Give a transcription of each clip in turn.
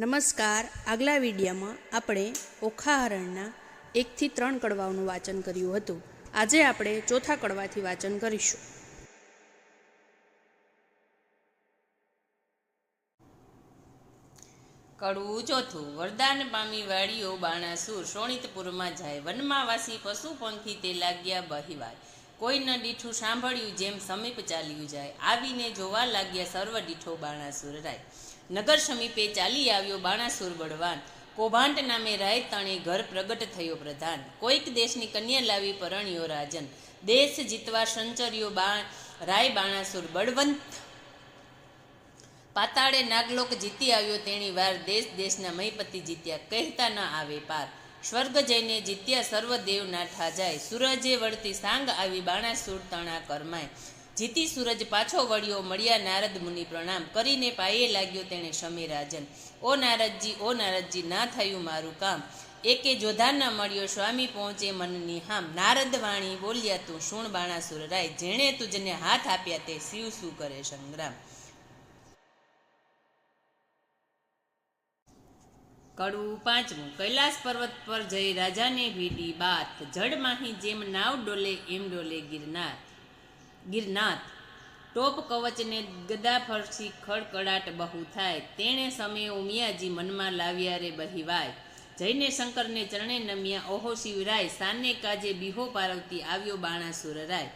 નમસ્કાર. આગલા વિડીયામાં આપણે ઓખાહરણના એકથી ત્રણ કડવાઓનું વાંચન કર્યું હતું. આજે આપણે ચોથા કડવાથી વાંચન કરીશું. કડવું ચોથું. વરદાન પામી વાડીઓ બાણાસુર. શોણિતપુરમાં જાય. વનમાં વાસી પશુ પંખી તે લાગ્યા બહિવાય કોઈ ન દીઠું સાંભળ્યું જેમ સમીપ ચાલ્યું જાય. આવીને જોવા લાગ્યા સર્વ દીઠો બાણાસુર રાય. નગર સમીપે ચાલી આવ્યો બાણાસુર બળવાન કૌભાંડ નામે રાય તણે ઘર પ્રગટ થયો પ્રધાન. કોઈક દેશની કન્યા લાવી પરણ્યો રાજન. દેશ જીતવા સંચર્યો બા, રાય બાણાસુર બળવંત. પાતાળે નાગલોક જીતી આવ્યો તેણી વાર દેશ દેશના મહીપતિ જીત્યા. કહેતા ન આવે પાર. સ્વર્ગ જઈને જીત્યા સર્વદેવ દેવ નાઠા જાય સૂરજે વળતી સાંગ આવી બાણાસુર તણા કરમાય. જીતી સૂરજ પાછો વળ્યો, મળ્યા નારદ મુનિ પ્રણામ. કરીને પાયે લાગ્યો તેણે શમી રાજન ઓ નારદજી ઓ નારદજી, ના થયું મારું કામ. એકે જોધાર ન મળ્યો, સ્વામી પહોંચે મનની હામ. નારદ વાણી બોલ્યા, તું શુણ બાણાસુર રાય. જેણે તુજને હાથ આપ્યા તે શિવ શું કરે સંગ્રામ? કડવું પાંચમું. કૈલાસ પર્વત પર જઈ રાજાને ભીડી બાત જડ માહી જેમ નાવ ડોલે, એમ ડોલે ગિરનાર. ગિરનાથ ટોપ કવચને ગદા ફરસી ખડકડાટ બહુ થાય. તેણે સમયે ઉમિયાજી મનમાં લાવ્યા રે બહિવાય. જઈને શંકરને ચરણે નમ્યા, ઓહો શિવરાય, સાને કાજે બિહો પારવતી આવ્યો બાણાસુર રાય.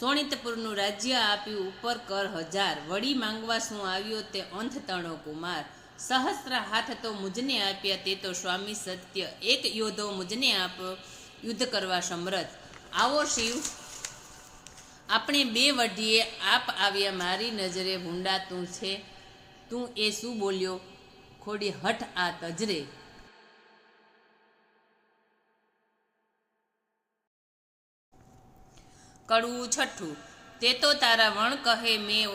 સોણિતપુરનું રાજ્ય આપ્યું ઉપર કર હજાર. વળી માંગવા શું આવ્યો તે અંત તણો કુમાર. સહસ્ત્ર હાથ તો મુજને આપ્યા, તે તો સ્વામી સત્ય. એક યોધો મુજને આપ યુદ્ધ કરવા સમરથ. આવો શિવ આપણે બે વઢીએ, આપ આવ્યા મારી નજરે ભૂંડા તું છે. તું એ શું બોલ્યો? ખોડી હઠ આ તજરે કડવું છઠ્ઠું, તે તો તારા વણ કહે, મેં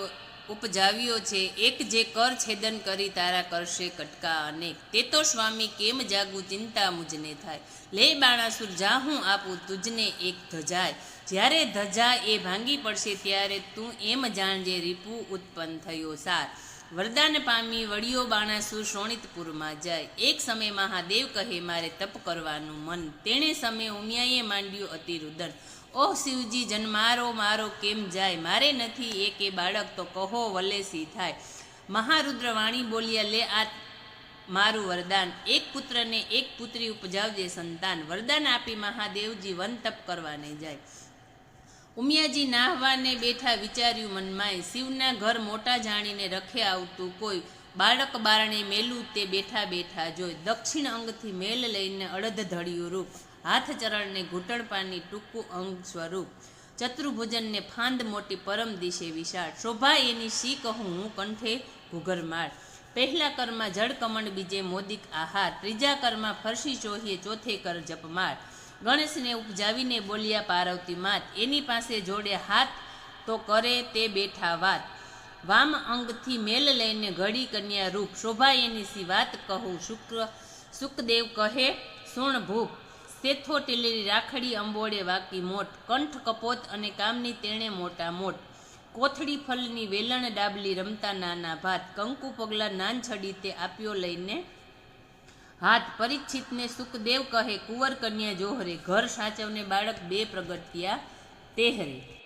ઉપજાવ્યો છે. એક જે કર છેદન કરી તારા કરશે કટકા અનેક તે તો સ્વામી કેમ જાગું ચિંતા મુજને થાય. લે બાણાસુર, જા હું આપું તુજને એક ધજાય. જ્યારે ધજા એ ભાંગી પડશે ત્યારે તું એમ જાણજે રીપુ ઉત્પન્ન થયો સાર. વરદાન પામી વડીયો બાણાસુર શોણિતપુરમાં જાય. એક સમય મહાદેવ કહે, મારે તપ કરવાનું મન. તેણે સમયે ઉમિયાએ માંડ્યું અતિ રુદન ઓહ શિવજી, જન્મારો મારો કેમ જાય? મારે નથી એકે બાળક, તો કહો વલેસી થાય? મહારુદ્ર વાણી બોલ્યા, લે આ મારું વરદાન. એક પુત્રને એક પુત્રી ઉપજાવજે સંતાન. વરદાન આપી મહાદેવજી વન તપ કરવાને જાય. ઉમિયાજી નાહવાને બેઠા વિચાર્યું મનમાંય શિવના ઘર મોટા જાણીને રખે આવતું કોઈ બાળક બારણે મેલું તે બેઠા બેઠા જોઈ, દક્ષિણ અંગથી મેલ લઈને અડધ ધડ્યું રૂપ, હાથ ચરણને ઘૂંટણપાની ટૂંકું અંગ સ્વરૂપ, ચતુર્ભુજનને ફાંદ મોટી પરમ દિશે વિશાળ, શોભા એની શી કહું હું કંઠે ઘુઘરમાળ, પહેલા કરમાં જળ કમંડ બીજે મોદિક આહાર, ત્રીજા કરમાં ફરસી ચોહીએ ચોથે કર જપમાળ ગણેશને ઉપજાવીને બોલ્યા, પાર્વતી માત, એની પાસે જોડે હાથ તો કરે તે બેઠા વાત. વામ અંગથી મેલ લઈને ઘડી કન્યા રૂપ. શોભા એની સી વાત કહું. શુક્ર, સુખદેવ કહે, સુણ ભૂપ. સેથો ટીલેરી રાખડી અંબોડે વાકી મોટ. કંઠ કપોત અને કામની તેણે મોટા મોટ. કોથળી ફલની વેલણ ડાબલી રમતા નાના ભાત. કંકુ પગલા નાન છડી તે આપ્યો લઈને હાથ પરીક્ષિતને સુખદેવ કહે કુંવર કન્યા જોહરે ઘર સાચવને બાળક બે પ્રગટ્યા તેહરે.